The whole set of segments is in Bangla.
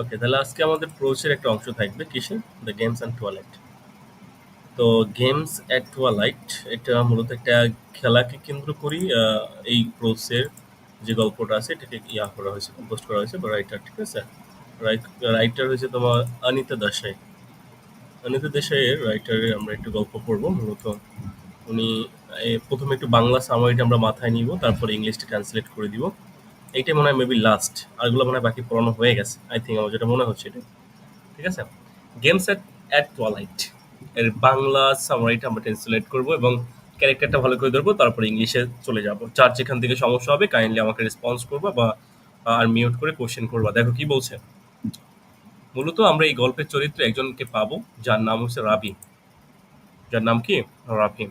ওকে তাহলে আজকে আমাদের প্রোচের একটা অংশ থাকবে কিসে দ্য গেমস অ্যান্ড টুয়ালাইট তো গেমস অ্যাট টুয়ালাইট এটা মূলত একটা খেলাকে কেন্দ্র করি এই প্রোসের যে গল্পটা আছে, এটাকে ইয়া করা হয়েছে কম্পোজ করা হয়েছে, বা রাইটার ঠিক আছে? রাইটার হয়েছে তোমার অনিতা দেশাই। অনিতা দেশাইয়ের রাইটারের আমরা একটু গল্প পড়ব, মূলত উনি প্রথমে একটু বাংলা সামারিটা আমরা মাথায় নিব, তারপরে ইংলিশটা ট্রান্সলেট করে দিব। এইটাই মনে হয় মেবি লাস্ট আরগুলো মনে হয় বাকি পড়ানো হয়ে গেছে আই থিঙ্ক আমার যেটা মনে হচ্ছে এটা। ঠিক আছে? গেমস অ্যাট অ্যাট টুয়ালাইট এর বাংলা সামারিটা আমরা ট্রান্সলেট করব এবং ক্যারেক্টারটা ভালো করে ধরবো, তারপরে ইংলিশে চলে যাব। যার যেখান থেকে সমস্যা হবে কাইন্ডলি আমাকে রেসপন্স করবা বা, আর মিউট করে কোশ্চেন করবা। দেখো কি বলছে। মূলত আমরা এই গল্পের চরিত্রে একজনকে পাবো, যার নাম হচ্ছে রাবি যার নাম কি? রাফি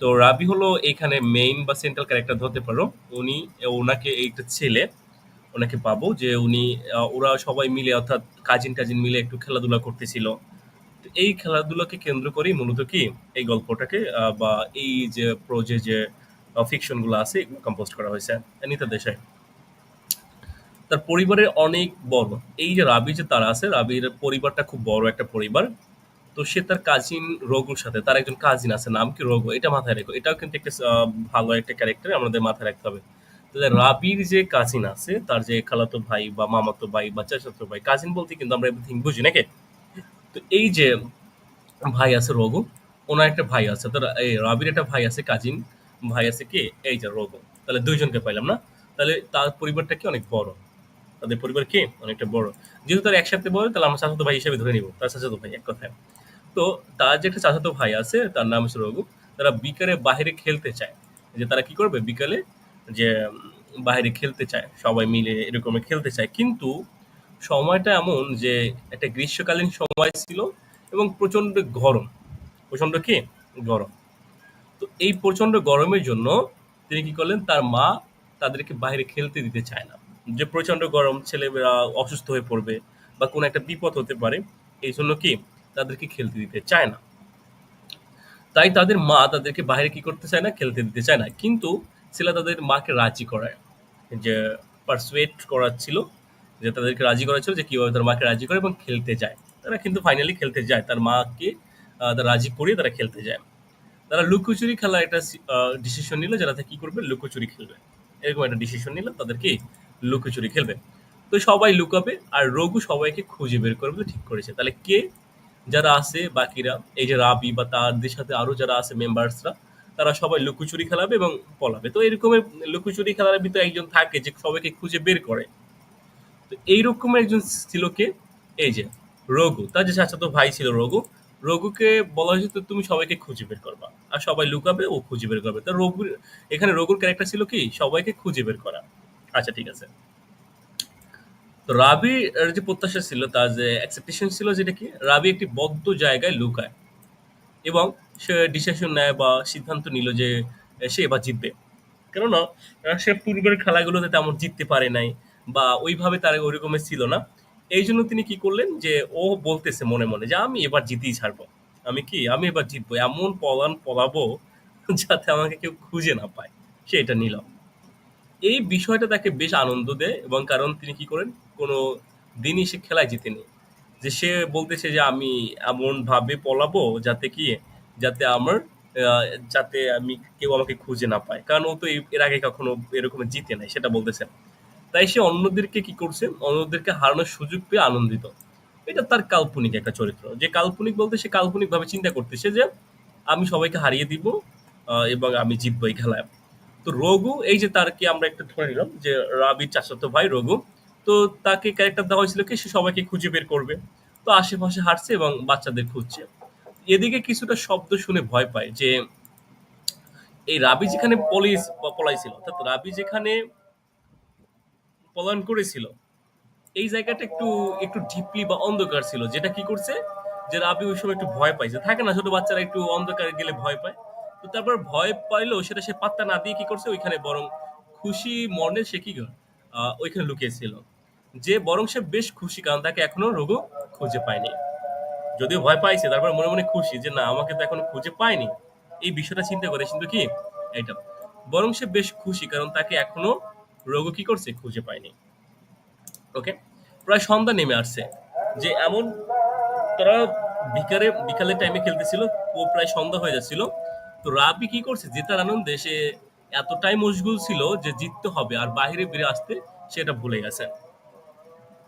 তো রাবি হলো এখানে মেইন বা সেন্ট্রাল ক্যারেক্টার ধরতে পারো। উনি, ওনাকে একটা ছেলে, ওনাকে পাবো যে উনি ওরা সবাই মিলে অর্থাৎ কাজিন কাজিন মিলে একটু খেলাধুলা করতেছিল। এই খেলাধুলাকে কেন্দ্র করেই মূলত কি এই গল্পটাকে বা এই যে প্রোজে যে ফিকশনগুলো আছে কম্পোজ করা হয়েছে। নিতা দেশায় তার পরিবারের অনেক বড়। এই যে রাবি যে তারা আছে, রাবির পরিবারটা খুব বড় একটা পরিবার। তো সে তার কাজিন রঘুর সাথে, তার একজন কাজিন আছে, নাম কি রঘু? এটা মাথায় রেখো। এটাও কিন্তু একটা ভালো একটা ক্যারেক্টার আমাদের মাথায় রাখতে হবে। তাহলে রাবির যে কাজিন আছে, তার যে খালাতো ভাই বা মামাতো ভাই বা চাচাতো ভাই কাজিন বলতে কিন্তু আমরা এভরিথিং বুঝি, নাকি? তো এই যে ভাই আছে রঘু, ওনার একটা ভাই আছে তো এই রাবির একটা ভাই আছে কাজিন ভাই আছে কে? এই যে রঘু। তাহলে দুইজনকে পাইলাম না? তাহলে তার পরিবারটা কি অনেক বড়? তাদের পরিবার কি? অনেকটা বড়। যেহেতু তার একসাথে বড়, তাহলে আমরা চাচাতো ভাই হিসেবে ধরে নিব। তার চাচাতো ভাই এক কথায়। তো তার যে একটা চাচাতো ভাই আছে, তার নাম হচ্ছে রঘু, তারা বিকালে বাহিরে খেলতে চায়। যে তারা কি করবে? বিকালে যে বাইরে খেলতে চায়, সবাই মিলে এরকম খেলতে চায়। কিন্তু সময়টা এমন যে, একটা গ্রীষ্মকালীন সময় ছিল এবং প্রচণ্ড গরম। প্রচণ্ড কি? গরম। তো এই প্রচণ্ড গরমের জন্য তিনি কি করলেন? তার মা তাদেরকে বাইরে খেলতে দিতে চায় না। যে প্রচণ্ড গরম, ছেলেমেয়েরা অসুস্থ হয়ে পড়বে বা কোনো একটা বিপদ হতে পারে, এই জন্য কি তাদেরকে খেলতে দিতে চায় না। তাই তাদের মা তাদেরকে বাইরে কি করতে চায় না, খেলতে দিতে চায় না। কিন্তু ছেলে তাদের মাকে রাজি করায়। যে পারসুয়েট করাচ্ছিল যে তাদেরকে রাজি করাচ্ছিল যে কীভাবে তার মাকে রাজি করে এবং খেলতে যায়। তারা কিন্তু ফাইনালি খেলতে যায়। তার মাকে তারা রাজি করিয়ে তারা খেলতে যায়। তারা লুকোচুরি খেলার একটা ডিসিশন নিল যারা কি করবে? লুকোচুরি খেলবে। এরকম একটা ডিসিশন নিল, তাদেরকে লুকোচুরি খেলবে। তো সবাই লুকাবে আর রঘু সবাইকে খুঁজে বের করবে ঠিক করেছে। তাহলে কে যারা আছে, বাকিরা, এই যে রাবি বা তাদের সাথে আরও যারা আছে মেম্বার্সরা তারা সবাই লুকোচুরি খেলাবে এবং পলাবে। তো এরকমের লুকোচুরি খেলার ভিতরে একজন থাকে যে সবাইকে খুঁজে বের করে। তো এইরকম একজন ছিল কে? এই যে রঘু। তার যে চাচাতো ভাই ছিল রঘু। রঘুকে বলা হয়েছে, তো তুমি সবাইকে খুঁজে বের করবা। আর সবাই লুকাবে, ও খুঁজে বের করবে। তো রঘুর, এখানে রঘুর ক্যারেক্টার ছিল কি? সবাইকে খুঁজে বের করা। আচ্ছা ঠিক আছে। তো রাবি যে প্রত্যাশা ছিল, তার যে এক্সপেকটেশন ছিল যেটা কি, রাবি একটি বদ্ধ জায়গায় লুকায় এবং সে ডিসিশন নেয় বা সিদ্ধান্ত নিল যে সে এবার জিতবে। কেননা সে পূর্বের খেলাগুলোতে তেমন জিততে পারে নাই বা ওইভাবে তার ওই রকমের ছিল না। এই জন্য তিনি কি করলেন যে, ও বলতেছে মনে মনে যে, আমি এবার জিতেই ছাড়বো। আমি কি? আমি এবার জিতবো। এমন পলান পলাবো যাতে আমাকে কেউ খুঁজে না পায়। সে এটা নিল। এই বিষয়টা তাকে বেশ আনন্দ দেয় এবং কারণ তিনি কি করেন? কোনো দিনই সে খেলায় জিতেনি। যে সে বলতেছে যে আমি এমন ভাবে পলাবো যাতে কি, যাতে আমার যাতে আমি কেউ আমাকে খুঁজে না পায়। কারণ ও তো এর আগে কখনো এরকম জিতে নাই, সেটা বলতেছে তাই সে অন্যদেরকে কি করছে? অন্যদেরকে হারানোর সুযোগ পেয়ে আনন্দিত। এটা তার কাল্পনিক একটা চরিত্র। যে কাল্পনিক বলতে সে কাল্পনিক ভাবে চিন্তা করতেছে যে আমি সবাইকে হারিয়ে দিব এবং আমি জিতবো এই খেলায়। তো রঘু, এই যে তার কি আমরা একটা ধরে নিলাম যে রাবির চাচাতো ভাই রঘু, তো তাকে ক্যারেক্টার দেওয়া হয়েছিল কি সে সবাইকে খুঁজে বের করবে। তো আশেপাশে হাঁটছে এবং বাচ্চাদের খুঁজছে। এদিকে কিছুটা শব্দ শুনে ভয় পায় যে, এই রাবি যেখানে পলিস পলাইছিল, অর্থাৎ রাবি যেখানে পলায়ন করেছিল, এই জায়গাটা একটু একটু ডিপলি বা অন্ধকার ছিল, যেটা কি করছে যে রাবি ওই সময় একটু ভয় পাইছে থাকে না ছোট বাচ্চারা একটু অন্ধকারে গেলে ভয় পায়। তো তারপর ভয় পাইলো, সেটা সে পাত্তা না দিয়ে কি করছে? ওইখানে বরং খুশি মনে সে কি ওইখানে লুকিয়েছিল। যে বরং সে বেশ খুশি, কারণ তাকে এখনও রোগও খুঁজে পায়নি। যদিও ভয় পাইছে, তারপর মনে মনে খুশি যে না, আমাকে তো এখনও খুঁজে পায়নি। এই বিষয়টা চিন্তা করে কিন্তু কি? এটা বরং সে বেশ খুশি, কারণ তাকে এখনও রোগ কি করছে? খুঁজে পায়নি। ওকে? প্রায় সন্ধ্যা নেমে আসছে। যে এমন তারা বিকালে, বিকালের টাইমে খেলতেছিল ও প্রায় সন্ধ্যা হয়ে যাচ্ছিল। তো রাবি কি করছে? জেতার আনন্দে সে এতটাই মশগুল ছিল যে জিততে হবে আর বাইরে বেরিয়ে আসতে সেটা ভুলে গেছে।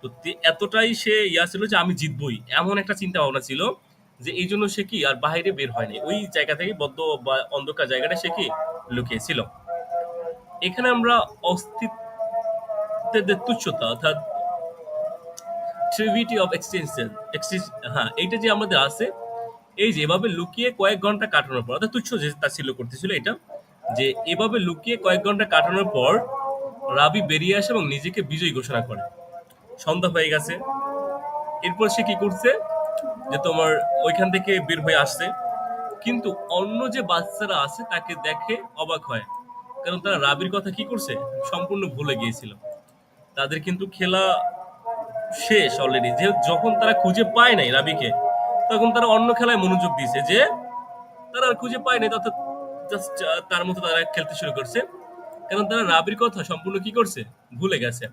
তো এতটাই সে ইয়া ছিল যে আমি জিতবই। এমন একটা চিন্তা ভাবনা ছিল যে এই জন্য সে কি আর বাইরে বের হয়নি। ওই জায়গা থেকে বদ্ধ বা অন্ধকার জায়গাটা সে কি লুকিয়েছিল। এখানে আমরা অস্তিত্বের তুচ্ছতা অর্থাৎ ট্রিভিটি অফ এক্সটেনশন হ্যাঁ এইটা যে আমাদের আছে এই যে এভাবে লুকিয়ে কয়েক ঘণ্টা কাটানোর পর, অর্থাৎ তুচ্ছ যে তাচ্ছিল্য করতেছিল এটা, যে এভাবে লুকিয়ে কয়েক ঘণ্টা কাটানোর পর রাবি বেরিয়ে আসে এবং নিজেকে বিজয়ী ঘোষণা করে। সন্ধ্যা হয়ে গেছে। এরপর সে কি করছে? যে তোমার ওইখান থেকে বের হয়ে আসছে। কিন্তু অন্য যে বাচ্চারা আছে, তাকে দেখে অবাক হয়। কারণ তারা রাবির কথা কি করছে? সম্পূর্ণ ভুলে গিয়েছিল। তাদের কিন্তু খেলা শেষ অলরেডি যে যখন তারা খুঁজে পায় নাই রাবিকে তখন তারা অন্য খেলায় মনোযোগ দিয়েছে যে তারা আর খুঁজে পায় নাই অর্থাৎ জাস্ট তার মতো তারা খেলতে শুরু করছে। কারণ তারা রাবির কথা সম্পূর্ণ কি করছে? ভুলে গেছে।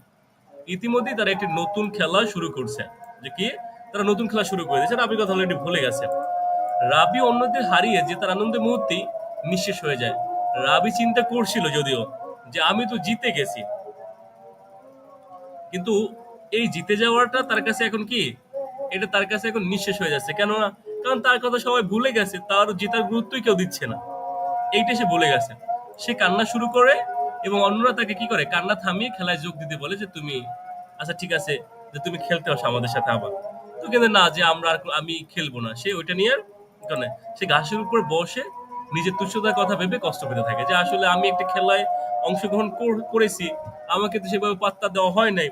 ইতিমধ্যেই তারা একটি নতুন খেলা শুরু করছে। যে কি? তারা নতুন খেলা শুরু করে দিয়েছে, রাবির কথা অলরেডি ভুলে গেছে। রাবি অন্যদের হারিয়ে যে তার আনন্দের মুহূর্তেই নিঃশেষ হয়ে যায়। রাবি চিন্তা করছিল যদিও যে আমি তো জিতে গেছি। কিন্তু এই জিতে যাওয়াটা তার কাছে এখন কি এটা তার কাছে এখন নিঃশেষ হয়ে যাচ্ছে। কেননা, কারণ তার কথা সবাই ভুলে গেছে, তার জেতার গুরুত্বই কেউ দিচ্ছে না। এইটা সে ভুলে গেছে। সে কান্না শুরু করে এবং অন্যরা তাকে কি করে? কান্না থামিয়ে খেলায় যোগ দিতে বলে যে, তুমি আচ্ছা ঠিক আছে, যে তুমি খেলতে আসো আমাদের সাথে আবার। তো কিন্তু না, যে আমরা আমি খেলব না। সে ওইটা নিয়ে আর সে ঘাসের উপর বসে নিজের তুচ্ছতার কথা ভেবে কষ্ট পেতে থাকে যে, আসলে আমি একটা খেলায় অংশগ্রহণ কর- করেছি। আমাকে তো সেভাবে পাত্তা দেওয়া হয় নাই।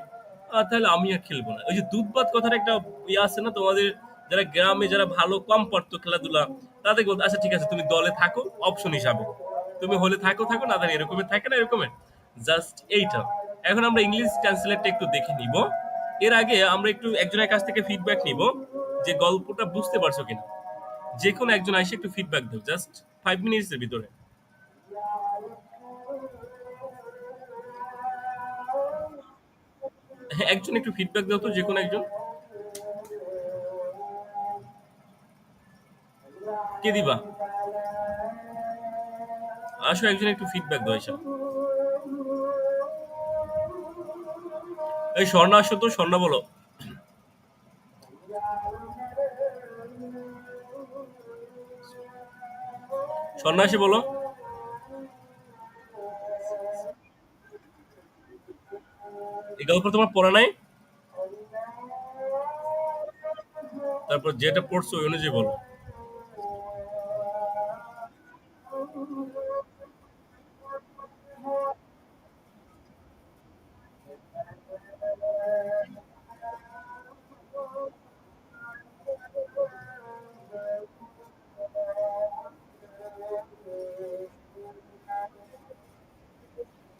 তাহলে আমি আর খেলব না। ওই যে দুধ ভাত কথার একটা ইয়ে আছে না, তোমাদের যারা গ্রামে যারা ভালো কম পারতো খেলাধুলা, তাদের বলতো আচ্ছা ঠিক আছে, তুমি দলে থাকো অপশন হিসাবে। তুমি হলে থাকো থাকো, না তাহলে এরকমের থাকে না এরকমের জাস্ট এইটা। এখন আমরা ইংলিশ ট্রান্সলেটটা একটু দেখে নিব। এর আগে আমরা একটু একজনের কাছ থেকে ফিডব্যাক নিব যে গল্পটা বুঝতে পারছ কিনা। যে কোনো একজন এসে একটু ফিডব্যাক দাও জাস্ট ফাইভ মিনিটস এর ভিতরে। একজন একটু ফিডব্যাক দাও তো যে কোনো একজন। কে দিবা? আসো, একজন একটু ফিডব্যাক দাও এসব এই স্বর্ণা, আসো তো, স্বর্ণা বলো। স্বর্ণা, এসে বলো। গল্প তোমার পড়া নাই? তারপর যেটা পড়ছো ওই অনুযায়ী বলো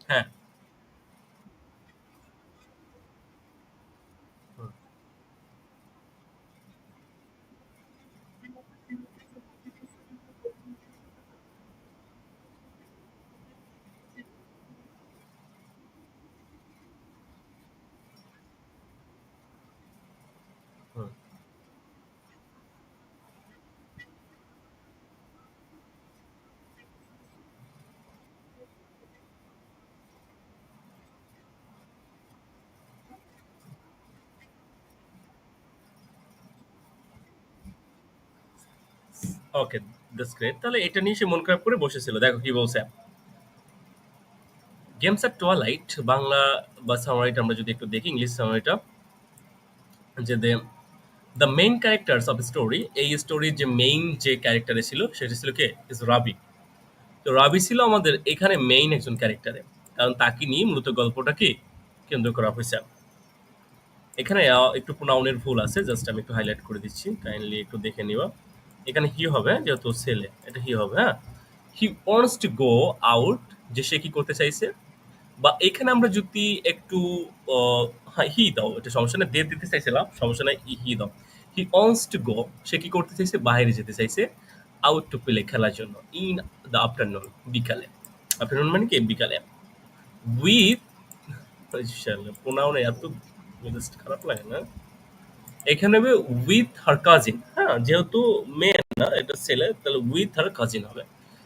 হ্যাঁ হুম, হুম, ওকে দ্যাটস গ্রেট তাহলে এটা নিয়ে সে মন খারাপ করে বসেছিল। দেখো কি বলছে। গেমস অ্যাট টুয়ালাইট বাংলা বা সামারিটা আমরা যদি একটু দেখি ইংলিশ সামারিটা যে দে the main characters of story এই স্টোরির যে মেইন যে ক্যারেক্টারে ছিল, সেটা ছিল কে? ইজ রাবি তো রাবি ছিল আমাদের এখানে মেইন একজন ক্যারেক্টারে কারণ তাকে নিয়ে মূলত গল্পটাকে কেন্দ্র করা হয়েছে। এখানে একটু প্রোনাউনের ভুল আছে জাস্ট আমি একটু হাইলাইট করে দিচ্ছি। কাইন্ডলি একটু দেখে নিবা এখানে হি হবে, যেহেতু ছেলে, এটা হি হবে হ্যাঁ? He wants to go out যে সে কি করতে চাইছে? বা এখানে আমরা যদি একটু হ্যাঁ হি দাও, এটা সমস্যা নেই দে দিতে চাইছিলাম, সমস্যা নাই হি দাও। হি ওয়ান্টস টু গো সে কি করতে চাইছে? বাইরে যেতে চাইছে আউট টু প্লে খেলার জন্য ইন দ্য আফটারনুন বিকালে। আফটারনুন মানে কি? বিকালে। উইথ প্রোনাউনে এত খারাপ লাগে না। এখানে উইথ হার কাজিন হ্যাঁ যেহেতু মেয়ে না, এটা ছেলে, তাহলে উইথ হার কাজিন হবে।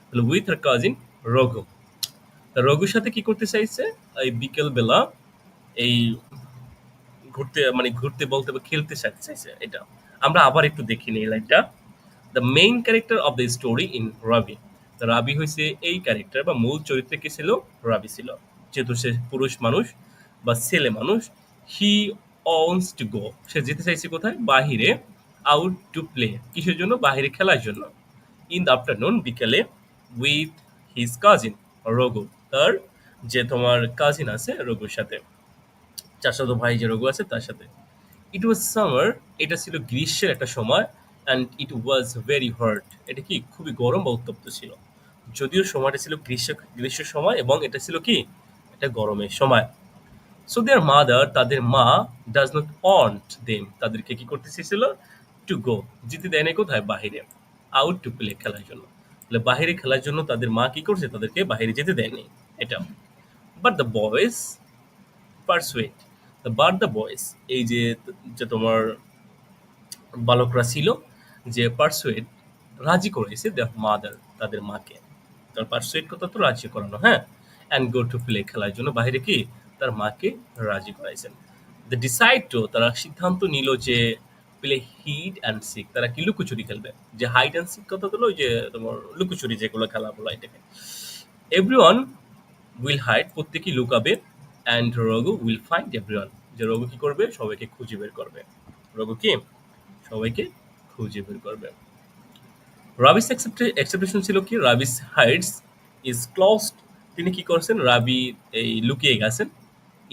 তাহলে উইথ হার কাজিন রঘু। তা রঘুর সাথে কি করতে চাইছে? এই বিকেল বেলা এই ঘুরতে মানে ঘুরতে বলতে বা খেলতে চাইছে এটা। আমরা আবার একটু দেখি নিই লাইনটা। The main character of the story in Ravi Ravi হয়েছে এই ক্যারেক্টার বা মূল চরিত্রে কে ছিল? রাবি ছিল। যেহেতু সে পুরুষ মানুষ বা ছেলে মানুষ হি অনস টু গো সে যেতে চাইছে কোথায়? বাহিরে। আউট টু প্লে কিসের জন্য? বাহিরে খেলার জন্য। ইন দ্য আফটারনুন বিকেলে উইথ হিজ কাজিন রঘু। তার যে তোমার কাজিন আছে, রঘুর সাথে। চাচাতো ভাই যে রঘু আছে, তার সাথে। ইট ওয়াজ সামার এটা ছিল গ্রীষ্মের একটা সময় and it was very hot এটা কি? খুবই গরম বা উত্তপ্ত ছিল। যদিও সময়টা ছিল গ্রীষ্ম গ্রীষ্মের সময়, এবং এটা ছিল কি? এটা গরমের সময়। সো দেয়ার মাদার তাদের মা ডাজ নট ওয়ান্ট দেম তাদেরকে কি করতে চেয়েছিল? টু গো যেতে দেয় না কোথায়? বাহিরে। আউট টু প্লে খেলার জন্য। তাহলে বাহিরে খেলার জন্য তাদের মা কি করছে? তাদেরকে বাহিরে যেতে দেয়নি এটা but the boys persuaded but the boys এই যে যে তোমার বালকরা ছিল, যে পারসুয়েট রাজি করেছে দ্য মাদার তাদের মাকে। তার পারসুয়েট কথা তো রাজি করানো হ্যাঁ? অ্যান্ড গো টু প্লে খেলার জন্য বাইরে কি? তার মাকে রাজি করাইছেন। দ্য ডিসাইড টু তারা সিদ্ধান্ত নিল যে প্লে হিড অ্যান্ড সিক তারা কি লুকোচুরি খেলবে? যে হাইড অ্যান্ড সিক কথা হলো যে তোমার লুকোচুরি যেগুলো খেলা বলো এটাকে। এভরিওয়ান উইল হাইড প্রত্যেকেই লুকাবে and Raghu will find everyone যে রঘু কি করবে? সবাইকে খুঁজে বের করবে। রঘু কি? সবাইকে খুঁজে বের করবে। রাবিস এক্সেপ্টেশন ছিল কি? রাবিস হাইটস ইজ ক্লোজড তিনি কি করছেন? রাবি এই লুকিয়ে গেছেন।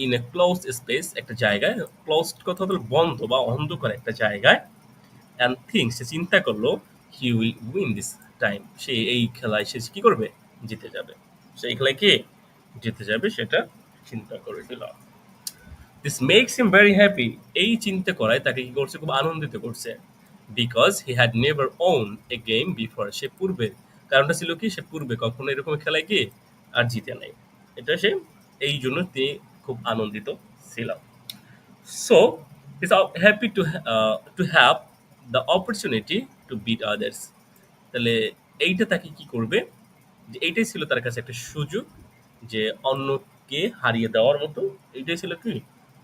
ইন এ ক্লোজ স্পেস একটা জায়গায় ক্লোজড কথা হলো বন্ধ বা অন্ধকার একটা জায়গায় অ্যান্ড থিংস সে চিন্তা করল he will win this time সে এই খেলায়, সে কি করবে? জিতে যাবে। সে এই খেলায় কে জিতে যাবে সেটা চিন্তা করে দিল। This makes him very happy এই চিন্তা করায় তাকে কি করছে? খুব আনন্দিত করছে। Because he had never won a game before সে পূর্বে, কারণটা ছিল কি? সে পূর্বে কখনো এরকম খেলায় কি? আর জিতে নাই। এটা সে, এই জন্য তিনি খুব আনন্দিত ছিলাম। So is happy to to have the opportunity to beat others তাহলে এইটা তাকে কি করবে? যে এইটাই ছিল তার কাছে একটা সুযোগ যে অন্যকে হারিয়ে দেওয়ার মতো এইটাই ছিল কি?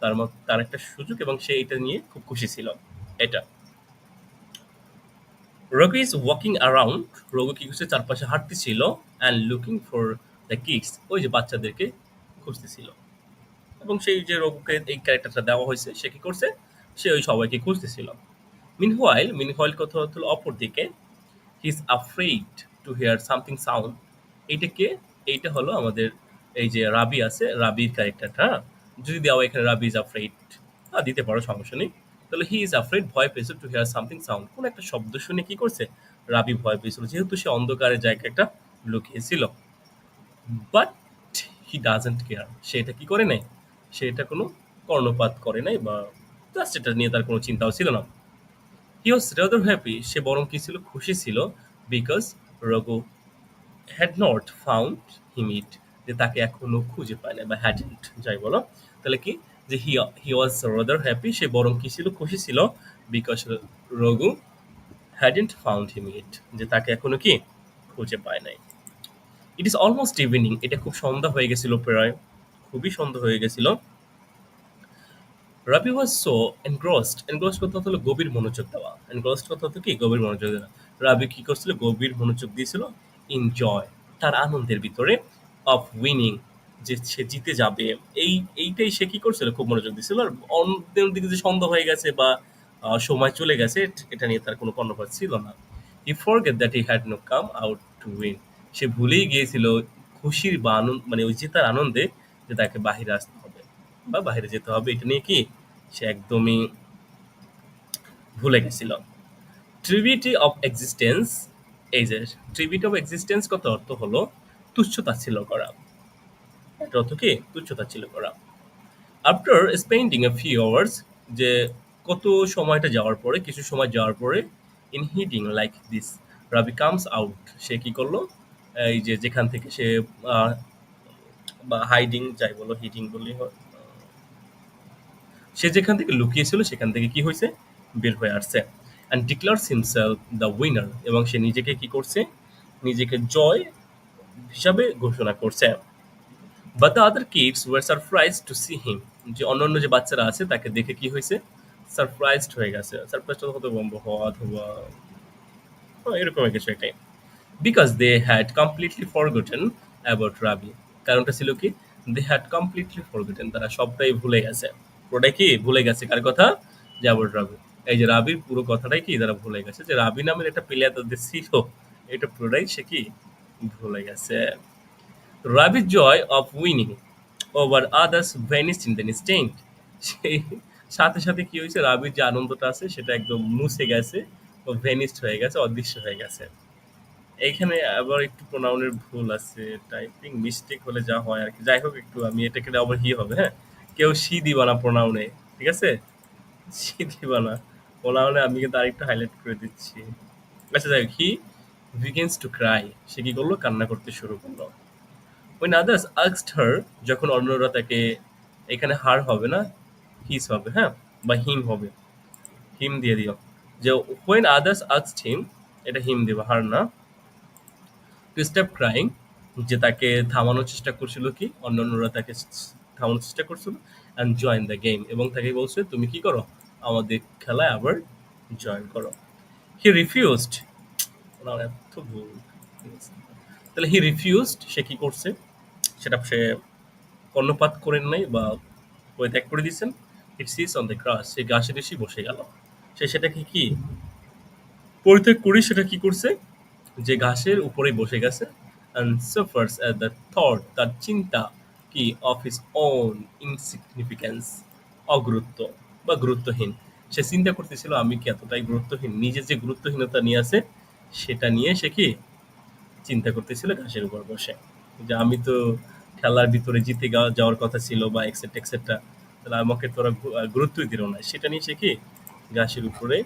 তার তার একটা সুযোগ এবং সে এটা নিয়ে খুব খুশি ছিল। এটা। Raghu is walking around Raghu কি করছে? চারপাশে হাঁটতেছিল and looking for the kids ওই যে বাচ্চাদেরকে খুঁজতেছিল। এবং সেই যে রঘুকে এই ক্যারেক্টারটা দেওয়া হয়েছে, সে কি করছে? সে ওই সবাইকে খুঁজতেছিল। মিনহোয়াইল মিনহোয়াইল কথা হলো অপর দিকে he is afraid to hear something sound এইটাকে এইটা হলো আমাদের এই যে রাবি আছে, রাবির ক্যারেক্টারটা যদি দেওয়া এখানে রাবি ইজ আফ্রেড হ্যাঁ দিতে পারো, সমস্যা নেই। তাহলে হি ইজ আফ্রেড ভয় পেয়েছে টু হিয়ার সামথিং সাউন্ড কোনো একটা শব্দ শুনে কি করছে? রাবি ভয় পেয়েছিল, যেহেতু সে অন্ধকারের জায়গায় একটা লুকিয়েছিল। বাট হি ডাজেন্ট কেয়ার সে এটা কি করে নাই সে এটা কোনো কর্ণপাত করে নাই বা জাস্ট এটা নিয়ে তার কোনো চিন্তাও ছিল না। হি ওয়াজ রাদার হ্যাপি সে বরং কি ছিল? খুশি ছিল because Raghu had not found him yet যে তাকে এখনও খুঁজে পায় না বা হ্যাডেন্ট যাই বলো। তাহলে কি? যে হি হি ওয়াজ রাদার হ্যাপি সে বরং কি ছিল? খুশি ছিল because Raghu hadn't found him yet যে তাকে এখনও কি? খুঁজে পায় নাই। ইট ইজ অলমোস্ট ইভিনিং এটা খুব সন্ধ্যা হয়ে গেছিল প্রায়। খুবই সন্ধ্যা হয়ে গেছিল। রাবি ওয়াজ সো এনগ্রসড এনগ্রসড কথা হলো গভীর মনোযোগ দেওয়া। এনগ্রসড কথা হতো কি? গভীর মনোযোগ দেওয়া। রাবি কি করছিল? গভীর মনোযোগ দিয়েছিল। এনজয় তার আনন্দের ভিতরে অফ উইনিং যে সে জিতে যাবে। এই, এইটাই সে কি করছিল? খুব মনোযোগ দিয়েছিল। আর অন্যদের দিকে যে সন্ধ্যা হয়ে গেছে বা সময় চলে গেছে, এটা নিয়ে তার কোনো কর্ণপাত ছিল না। He forget that he had no come out to win সে ভুলেই গিয়েছিল। খুশির বা আনন্দ মানে ওই জেতার আনন্দে যে তাকে বাহিরে আসতে হবে বা বাইরে যেতে হবে, এটা নিয়ে কি সে একদমই ভুলে গেছিল। ট্রিবিটি অফ এক্সিস্টেন্স এই যে ট্রিবিটি অফ এক্সিস্টেন্স কত অর্থ হলো? তুচ্ছতা তাচ্ছিল্য করা। এটা অর্থ কি? তুচ্ছ তাচ্ছিল্য করা। After spending a few hours যে কত সময়টা যাওয়ার পরে, কিছু সময় যাওয়ার পরে in hiding like this Ravi comes out সে কি করল? এই যে যেখান থেকে সে বা হাইডিং যাই বলো হিডিং বললেই হয়। সে যেখান থেকে লুকিয়েছিল সেখান থেকে কি হয়েছে? বের হয়ে আসছে। And declares himself the winner এবং সে নিজেকে কি করছে? নিজেকে জয় হিসাবে ঘোষণা করছে। But the other kids were surprise to see him যে অন্যান্য যে বাচ্চারা আছে তাকে দেখে কি হয়েছে? সারপ্রাইজড হয়ে গেছে। সারপ্রাইজড হতে বম্ব? হওয়া অথবা হ্যাঁ, এরকম কিছু একটাই। Because they had completely forgotten about Ravi কারণটা ছিল কি? দে হ্যাড কমপ্লিটলি ফরগটেন তারা সবটাই ভুলে গেছে। পুরোটাই কি? ভুলে গেছে। কার কথা? অ্যাবাউট রাবি এই যে রাবির পুরো কথাটাই কি? তারা ভুলে গেছে যে রাবি নামের একটা প্লেয়ার তাদের ছিল। এটা পুরোটাই সে কি? ভুলে গেছে। রাবির joy of winning over others vanishes in the instant সেই সাথে সাথে কি হয়েছে? রাবির যে আনন্দটা আছে, সেটা একদম মুছে গেছে। ও ভেনিস্ট হয়ে গেছে, অদৃশ্য হয়ে গেছে। এইখানে আবার একটু প্রোনাউনের ভুল আছে টাইপিং মিস্টেক হলে যা হয় আর কি। যাই হোক একটু আমি এটাকে আবার হি হবে হ্যাঁ? কেউ সি দিবা না প্রোনাউনে ঠিক আছে? সি দিবা না। প্রোনাউনে আমি কিন্তু আরেকটু হাইলাইট করে দিচ্ছি। আচ্ছা যাই হোক হি বিগিনস টু ক্রাই সে কি করল? কান্না করতে শুরু করল। When আদার্স asked হার যখন অন্যরা তাকে এখানে হার হবে না হিস হবে হ্যাঁ? বা হিম হবে। হিম দিয়ে দিও। যে ওয়েন আদার্স asked হিম এটা হিম দিবা হার না। স্টপ ক্রাইং যে তাকে থামানোর চেষ্টা করছিল কি? অন্যান্যরা তাকে থামানোর চেষ্টা করছিল অ্যান্ড জয়েন দ্য গেম এবং তাকে বলছে, তুমি কি করো? আমাদের খেলায় আবার জয়েন করো। হি রিফিউজড এত ভুল। তাহলে হি রিফিউজড সে কি করছে? সেটা সে কর্ণপাত করেন নাই বা পরিত্যাগ করে দিচ্ছেন it sees on the cross সে গাছের এসে বসে গেল। সে সেটাকে কি? পরিত্যাগ করে সেটা কি করছে? যে ঘাসের উপরে বসে গেছে and suffers at the thought তার চিন্তা কি অফ হিস ওন ইনসিগনিফিক্যান্স অগুরুত্ব বা গুরুত্বহীন। সে চিন্তা করতেছিল, আমি কি এতটাই গুরুত্বহীন? নিজে যে গুরুত্বহীনতা নিয়ে আছে, সেটা নিয়ে সে কি চিন্তা করতেছিল ঘাসের উপর বসে। যে আমি তো খেলার ভিতরে জিতে যাওয়ার কথা ছিল বা এক্সেট্রা এক্সেট্রা তাহলে আমাকে তোরা গুরুত্বই দিল না। সেটা নিয়ে সে কি ঘাসের উপরে